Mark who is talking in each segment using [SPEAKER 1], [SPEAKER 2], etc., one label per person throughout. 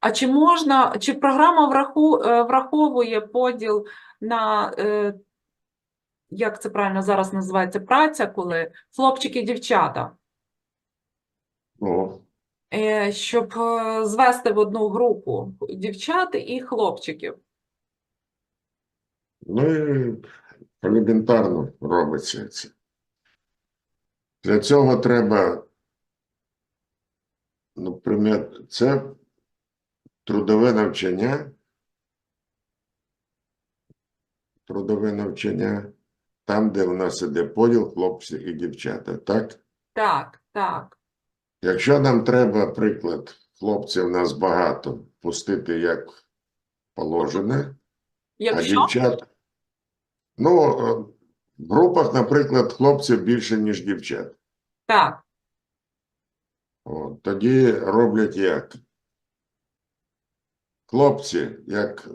[SPEAKER 1] А чи можна, чи програма враху, е, враховує поділ на, е, як це правильно зараз називається, праця, коли хлопчики, дівчата,
[SPEAKER 2] Ну,
[SPEAKER 1] е, щоб звести в одну групу дівчат і хлопчиків?
[SPEAKER 2] ну і елементарно робиться це. Для цього треба, наприклад, це трудове навчання. Трудове навчання, там, де в нас іде поділ хлопці і дівчата, так?
[SPEAKER 1] Так, так.
[SPEAKER 2] Якщо нам треба, приклад, хлопців у нас багато, пустити як положено, а дівчат. Ну, е, в групах, наприклад, хлопців більше, ніж дівчат.
[SPEAKER 1] так,
[SPEAKER 2] От, тоді роблять як? Хлопці, як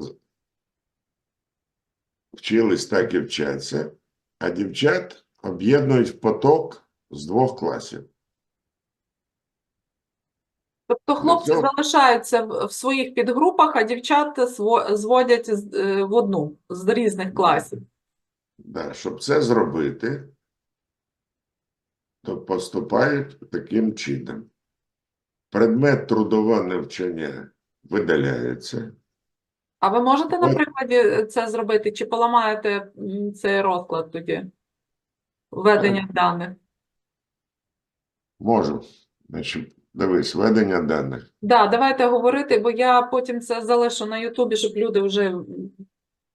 [SPEAKER 2] вчились, так і вчаться, а дівчат об'єднують в поток з двох класів.
[SPEAKER 1] тобто хлопці
[SPEAKER 2] цього-
[SPEAKER 1] залишаються в, своїх підгрупах, а дівчат зводять е, в одну з різних класів.
[SPEAKER 2] Да, щоб це зробити, то поступають таким чином. Предмет трудового навчання видаляється.
[SPEAKER 1] А ви можете на прикладі це зробити? Чи поламаєте цей розклад тоді? Введення даних?
[SPEAKER 2] Можу. Значить, дивись, ведення даних.
[SPEAKER 1] Да, давайте говорити, бо я потім це залишу на Ютубі, щоб люди вже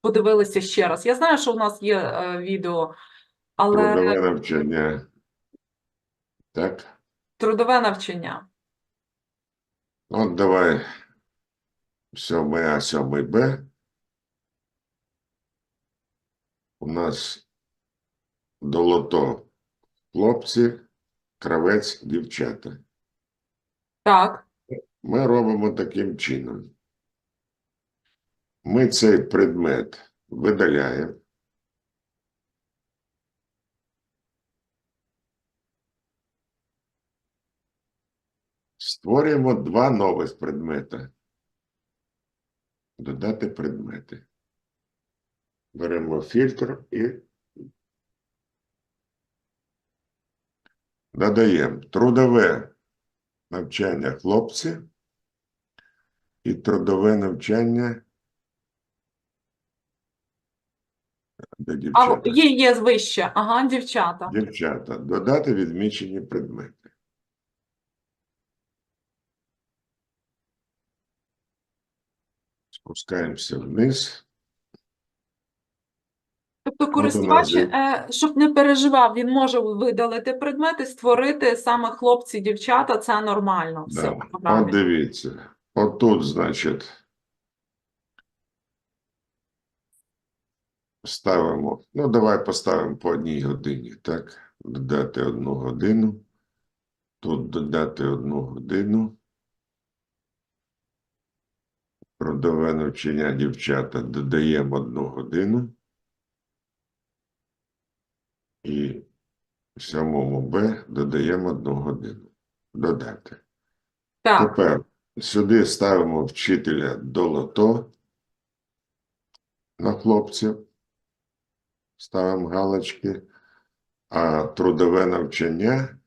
[SPEAKER 1] подивилися ще раз. Я знаю, що у нас є е, відео, але
[SPEAKER 2] Трудове навчання. Так.
[SPEAKER 1] трудове навчання.
[SPEAKER 2] От давай 7 А, 7 Б. У нас долото хлопці, кравець, дівчата.
[SPEAKER 1] Так,
[SPEAKER 2] Ми робимо таким чином. Ми цей предмет видаляємо. Створюємо два нових предмета. Додати предмети. Беремо фільтр і додаємо трудове навчання хлопці і трудове навчання де
[SPEAKER 1] а є, є вище. Ага, дівчата.
[SPEAKER 2] Дівчата, додати відмічені предмети. Спускаємося вниз.
[SPEAKER 1] Тобто користувач, е, щоб не переживав, він може видалити предмети, створити саме хлопці, дівчата, це нормально. Все
[SPEAKER 2] Да.
[SPEAKER 1] в.
[SPEAKER 2] От дивіться. Отут, значить, ставимо. Ну, давай поставимо по одній годині, так? Додати одну годину. Тут додати одну годину. Трудове навчання дівчата додаємо одну годину. І в сьомому Б додаємо одну годину. Додати.
[SPEAKER 1] Так,
[SPEAKER 2] Тепер сюди ставимо вчителя долото на хлопців. Ставимо галочки. А трудове навчання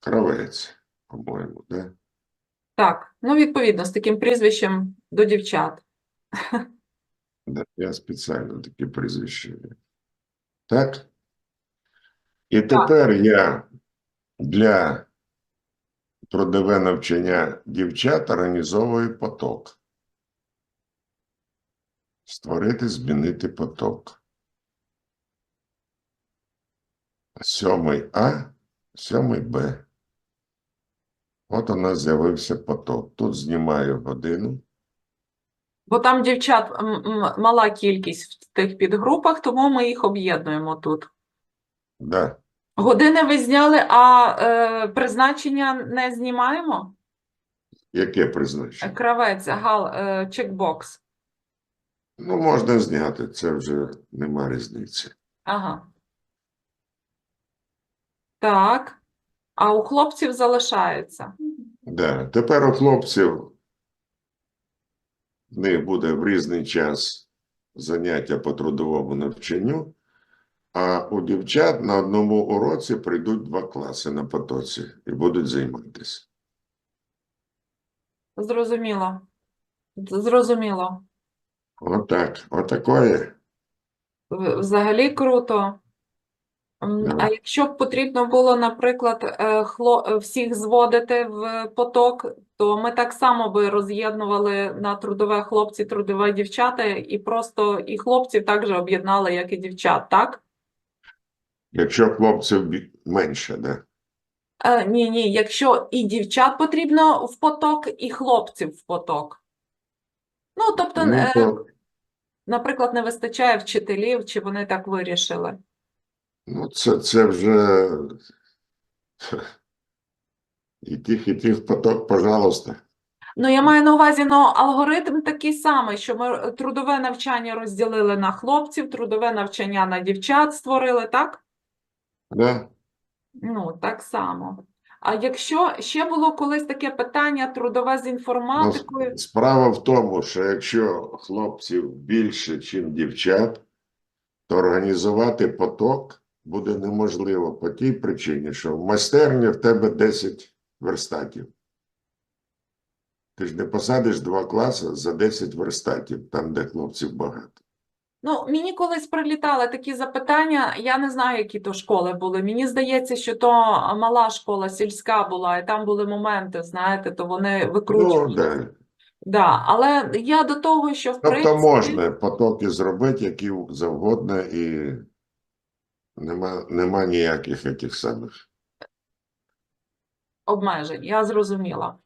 [SPEAKER 2] кравець, по-моєму, да?
[SPEAKER 1] Так. Ну, відповідно, з таким прізвищем до дівчат.
[SPEAKER 2] Да, Я спеціально такі прізвища. Так? І тепер я для трудове навчання дівчат організовую поток. Створити, змінити поток. Сьомий А, сьомий Б. От у нас з'явився поток. Тут знімаю годину.
[SPEAKER 1] Бо там дівчат мала кількість в тих підгрупах, тому ми їх об'єднуємо тут.
[SPEAKER 2] Да.
[SPEAKER 1] Години ви зняли, а е, призначення не знімаємо?
[SPEAKER 2] Яке призначення?
[SPEAKER 1] Кравець, гал, е, чекбокс.
[SPEAKER 2] Ну, можна зняти, це вже нема різниці.
[SPEAKER 1] Ага. Так. А у хлопців залишається.
[SPEAKER 2] Да. Тепер у хлопців в них буде в різний час заняття по трудовому навчанню, а у дівчат на одному уроці прийдуть два класи на потоці і будуть займатися.
[SPEAKER 1] Зрозуміло. Зрозуміло.
[SPEAKER 2] Отак, отакої.
[SPEAKER 1] В- Взагалі круто.
[SPEAKER 2] Да.
[SPEAKER 1] А якщо б потрібно було, наприклад, е, е, всіх зводити в поток, то ми так само би роз'єднували на трудове хлопці, трудове дівчата, і просто і хлопців так же об'єднали, як і дівчат, так?
[SPEAKER 2] Якщо хлопців менше, да?
[SPEAKER 1] Е, ні, ні, якщо і дівчат потрібно в поток, і хлопців в поток. Ну, тобто,
[SPEAKER 2] Ну,
[SPEAKER 1] е,
[SPEAKER 2] то,
[SPEAKER 1] наприклад, не вистачає вчителів, чи вони так вирішили.
[SPEAKER 2] Ну це, це вже і тих, і тих поток, пожалуйста.
[SPEAKER 1] Ну, я маю на увазі, ну, алгоритм такий самий, що ми е, трудове навчання розділили на хлопців, трудове навчання на дівчат створили, так?
[SPEAKER 2] Да?
[SPEAKER 1] Ну, так само. А якщо ще було колись таке питання трудове з інформатикою,
[SPEAKER 2] Ну, справа в тому, що якщо хлопців більше, ніж дівчат, то організувати поток буде неможливо по тій причині, що в майстерні в тебе 10 верстатів. Ти ж не посадиш два класи за 10 верстатів, там, де хлопців багато.
[SPEAKER 1] ну, мені колись прилітали такі запитання, я не знаю, які то школи були. Мені здається, що то мала школа, сільська була, і там були моменти, знаєте, то вони
[SPEAKER 2] Ну,
[SPEAKER 1] викручували.
[SPEAKER 2] да.
[SPEAKER 1] Да, але я до того, що в
[SPEAKER 2] Тобто
[SPEAKER 1] принципі...
[SPEAKER 2] можна потоки зробити, які завгодно, і нема, нема ніяких яких самих.
[SPEAKER 1] обмежень, я зрозуміла.